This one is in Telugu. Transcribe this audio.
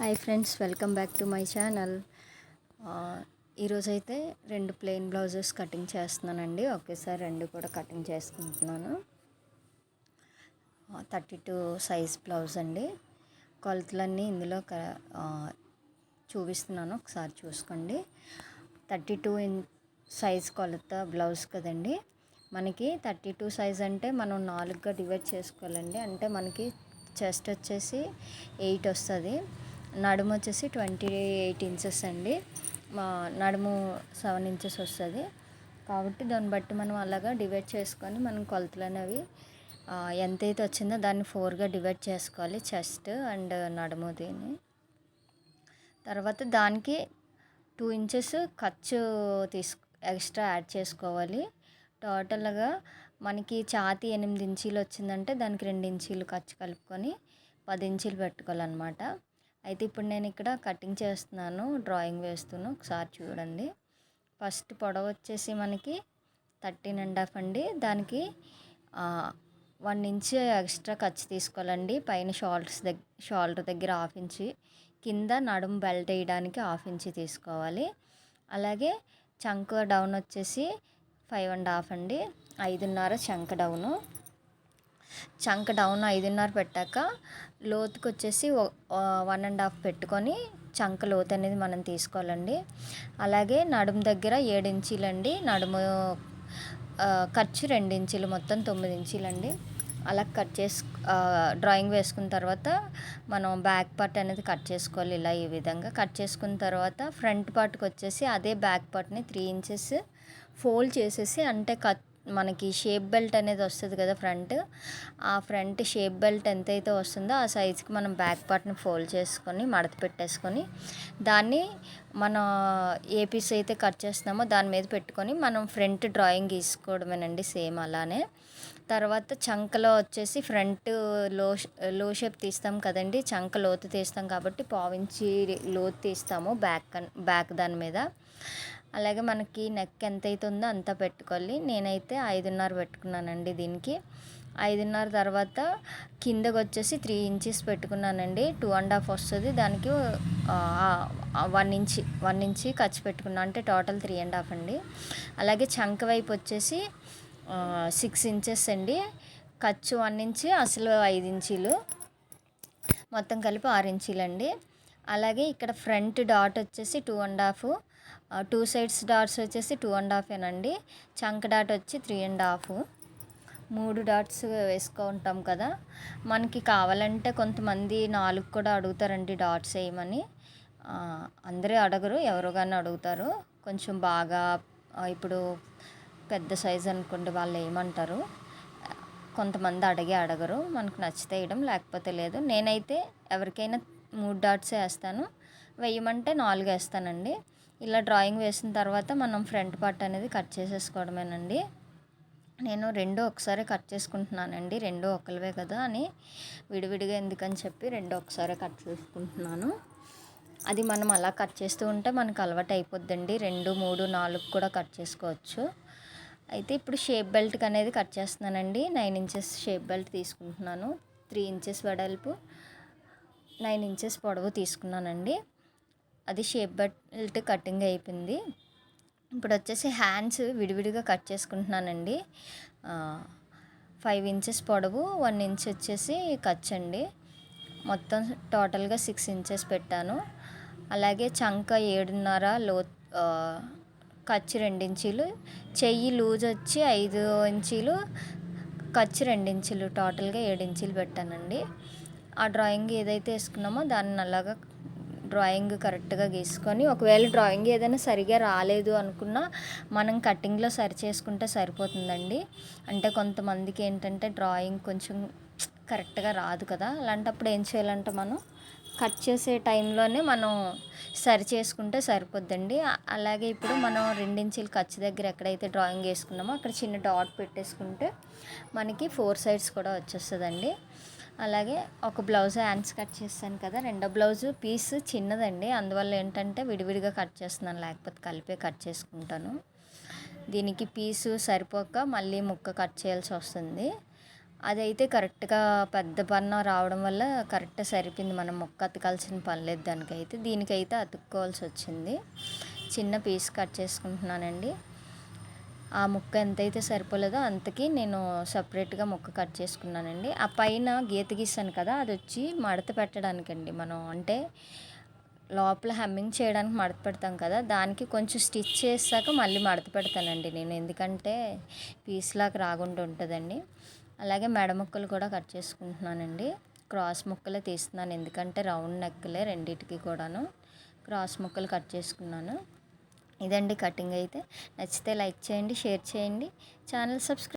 Hi friends welcome back to my channel. ఈరోజైతే రెండు ప్లెయిన్ బ్లౌజెస్ కటింగ్ చేస్తున్నానండి. ఒకేసారి రెండు కూడా కటింగ్ చేసుకుంటున్నాను. థర్టీ టూ సైజ్ బ్లౌజ్ అండి. కొలతలన్నీ ఇందులో క చూపిస్తున్నాను. ఒకసారి చూసుకోండి. థర్టీ టూ ఇన్ సైజ్ కొలత బ్లౌజ్ కదండి. మనకి థర్టీ టూ సైజ్ అంటే మనం నాలుగుగా డివైడ్ చేసుకోవాలండి. అంటే మనకి చెస్ట్ వచ్చేసి ఎయిట్ వస్తుంది. నడుము వచ్చేసి ట్వంటీ ఎయిట్ ఇంచెస్ అండి. మా నడుము సెవెన్ ఇంచెస్ వస్తుంది. కాబట్టి దాన్ని బట్టి మనం అలాగా డివైడ్ చేసుకొని మనం కొలతలు అనేవి ఎంతైతే వచ్చిందో దాన్ని ఫోర్గా డివైడ్ చేసుకోవాలి చెస్ట్ అండ్ నడుము దీన్ని. తర్వాత దానికి టూ ఇంచెస్ ఖర్చు తీసుకు ఎక్స్ట్రా యాడ్ చేసుకోవాలి. టోటల్గా మనకి ఛాతీ ఎనిమిది ఇంచీలు వచ్చిందంటే దానికి రెండు ఇంచీలు ఖర్చు కలుపుకొని పది ఇంచీలు పెట్టుకోవాలన్నమాట. అయితే ఇప్పుడు నేను ఇక్కడ కటింగ్ చేస్తున్నాను డ్రాయింగ్ వేస్తున్నాను ఒకసారి చూడండి. ఫస్ట్ పొడవు వచ్చేసి మనకి థర్టీన్ అండ్ హాఫ్ అండి. దానికి వన్ ఇంచ్ ఎక్స్ట్రా ఖర్చు తీసుకోవాలండి. పైన షోల్డర్స్ దగ్గర షోల్డర్ దగ్గర హాఫ్ ఇంచి కింద నడుము బెల్ట్ వేయడానికి హాఫ్ ఇంచి తీసుకోవాలి. అలాగే చంక డౌన్ వచ్చేసి ఫైవ్ అండ్ హాఫ్ అండి. ఐదున్నర చంక డౌను. చంక డౌన్ ఐదున్నర పెట్టాక లోతుకు వచ్చేసి వన్ అండ్ హాఫ్ పెట్టుకొని చంక లోతు అనేది మనం తీసుకోవాలండి. అలాగే నడుము దగ్గర ఏడు ఇంచీలండి. నడుము ఖర్చు రెండు ఇంచీలు మొత్తం తొమ్మిది ఇంచీలండి. అలా కట్ చేసు డ్రాయింగ్ వేసుకున్న తర్వాత మనం బ్యాక్ పార్ట్ అనేది కట్ చేసుకోవాలి ఇలా ఈ విధంగా. కట్ చేసుకున్న తర్వాత ఫ్రంట్ పార్ట్కి వచ్చేసి అదే బ్యాక్ పార్ట్ని త్రీ ఇంచెస్ ఫోల్డ్ చేసేసి అంటే కట్ మనకి షేప్ బెల్ట్ అనేది వస్తుంది కదా ఫ్రంట్. ఆ ఫ్రంట్ షేప్ బెల్ట్ ఎంతైతే వస్తుందో ఆ సైజ్కి మనం బ్యాక్ పార్ట్ని ఫోల్డ్ చేసుకొని మడత పెట్టేసుకొని దాన్ని మన ఏ పీస్ అయితే కట్ చేస్తున్నామో దాని మీద పెట్టుకొని మనం ఫ్రంట్ డ్రాయింగ్ గీసుకోవడమేనండి సేమ్ అలానే. తర్వాత చంకలో వచ్చేసి ఫ్రంట్లో లో షేప్ తీస్తాం కదండి చంక లోతు తీస్తాం కాబట్టి పావించి లోతు తీస్తాము బ్యాక్ కన్- బ్యాక్ దాని మీద. అలాగే మనకి నెక్ ఎంత అయితే ఉందో అంత పెట్టుకోవాలి. నేనైతే ఐదున్నర పెట్టుకున్నానండి దీనికి. ఐదున్నర తర్వాత కిందకు వచ్చేసి త్రీ ఇంచెస్ పెట్టుకున్నానండి. టూ అండ్ హాఫ్ వస్తుంది. దానికి వన్ ఇంచి వన్ ఇంచి ఖర్చు పెట్టుకున్నాను అంటే టోటల్ త్రీ అండ్ హాఫ్ అండి. అలాగే చంక వైపు వచ్చేసి సిక్స్ ఇంచెస్ అండి. ఖర్చు వన్ ఇంచి అసలు ఐదు ఇంచీలు మొత్తం కలిపి ఆరు ఇంచీలండి అలాగే ఇక్కడ ఫ్రంట్ డాట్ వచ్చేసి two and half two sides dots వచ్చేసి టూ అండ్ హాఫేనండి చంక్ డాట్ వచ్చి త్రీ అండ్ హాఫ్. మూడు డాట్స్ వేసుకుంటాం కదా. మనకి కావాలంటే కొంతమంది నాలుగు కూడా అడుగుతారండి డాట్స్ వేయమని. అందరూ అడగరు ఎవరు కానీ అడుగుతారు. కొంచెం బాగా ఇప్పుడు పెద్ద సైజ్ అనుకోండి వాళ్ళు ఏమంటారు కొంతమంది అడిగే అడగరు మనకు నచ్చితే వేయడం లేకపోతే లేదు. నేనైతే ఎవరికైనా మూడు డాట్స్ వేస్తాను. వేయమంటే నాలుగు వేస్తానండి. ఇలా డ్రాయింగ్ వేసిన తర్వాత మనం ఫ్రంట్ పార్ట్ అనేది కట్ చేసేసుకోవడమేనండి. నేను రెండు ఒకసారి కట్ చేసుకుంటున్నానండి. రెండు ఒకరివే కదా అని విడివిడిగా ఎందుకని చెప్పి రెండు ఒకసారి కట్ చేసుకుంటున్నాను. అది మనం అలా కట్ చేస్తూ ఉంటే మనకు అలవాటు అయిపోద్దండి. రెండు మూడు నాలుగు కూడా కట్ చేసుకోవచ్చు. అయితే ఇప్పుడు షేప్ బెల్ట్కి అనేది కట్ చేస్తున్నానండి. నైన్ ఇంచెస్ షేప్ బెల్ట్ తీసుకుంటున్నాను. త్రీ ఇంచెస్ వెడల్పు నైన్ ఇంచెస్ పొడవు తీసుకున్నానండి. అది షేప్ బెల్ట్ కటింగ్ అయిపోయింది. ఇప్పుడు వచ్చేసి హ్యాండ్స్ విడివిడిగా కట్ చేసుకుంటున్నానండి. ఫైవ్ ఇంచెస్ పొడవు వన్ ఇంచ్ వచ్చేసి ఖర్చు అండి. మొత్తం టోటల్గా సిక్స్ ఇంచెస్ పెట్టాను. అలాగే చంక ఏడున్నర లో కచ్ ఖర్చు రెండు ఇంచీలు చెయ్యి లూజ్ వచ్చి ఐదు ఇంచీలు ఖర్చు రెండు టోటల్గా ఏడు పెట్టానండి. ఆ డ్రాయింగ్ ఏదైతే వేసుకున్నామో దాన్ని అలాగా డ్రాయింగ్ కరెక్ట్గా గీసుకొని ఒకవేళ డ్రాయింగ్ ఏదైనా సరిగా రాలేదు అనుకున్నా మనం కటింగ్లో సరి చేసుకుంటే సరిపోతుందండి. అంటే కొంతమందికి ఏంటంటే డ్రాయింగ్ కొంచెం కరెక్ట్గా రాదు కదా. అలాంటప్పుడు ఏం చేయాలంటే మనం? కట్ చేసే టైంలోనే మనం సరి చేసుకుంటే సరిపోద్దండి. అలాగే ఇప్పుడు మనం రెండించీలు ఖర్చు దగ్గర ఎక్కడైతే డ్రాయింగ్ వేసుకున్నామో అక్కడ చిన్న డాట్ పెట్టేసుకుంటే మనకి ఫోర్ సైడ్స్ కూడా వచ్చేస్తుందండి. అలాగే ఒక బ్లౌజ్ హ్యాండ్స్ కట్ చేస్తాను కదా రెండో బ్లౌజ్ పీస్ చిన్నదండి. అందువల్ల ఏంటంటే విడివిడిగా కట్ చేస్తున్నాను లేకపోతే కలిపే కట్ చేసుకుంటాను. దీనికి పీసు సరిపోక మళ్ళీ ముక్క కట్ చేయాల్సి వస్తుంది. అదైతే కరెక్ట్గా పెద్ద పన్న రావడం వల్ల కరెక్ట్ సరిపోయింది. మనం ముక్క అతకాల్సిన పని లేదు దానికైతే. దీనికైతే అతుక్కోవాల్సి వచ్చింది. చిన్న పీస్ కట్ చేసుకుంటున్నానండి. ఆ ముక్క ఎంతైతే సరిపోలేదో అంతకి నేను సపరేట్గా ముక్క కట్ చేసుకున్నానండి. ఆ పైన గీత గీసాను కదా అది వచ్చి మడత పెట్టడానికండి మనం. అంటే లోపల హమ్మింగ్ చేయడానికి మడత పెడతాం కదా దానికి కొంచెం స్టిచ్ చేసాక మళ్ళీ మడత పెడతానండి నేను. ఎందుకంటే పీస్లాగా రాకుండా ఉంటుందండి. అలాగే మెడ ముక్కలు కూడా కట్ చేసుకుంటున్నానండి. క్రాస్ ముక్కలే తీస్తున్నాను. ఎందుకంటే రౌండ్ నెక్కలే రెండింటికి కూడాను క్రాస్ ముక్కలు కట్ చేసుకున్నాను. ఇదండి కటింగ్ అయితే. నచ్చితే లైక్ చేయండి షేర్ చేయండి. Channel subscribe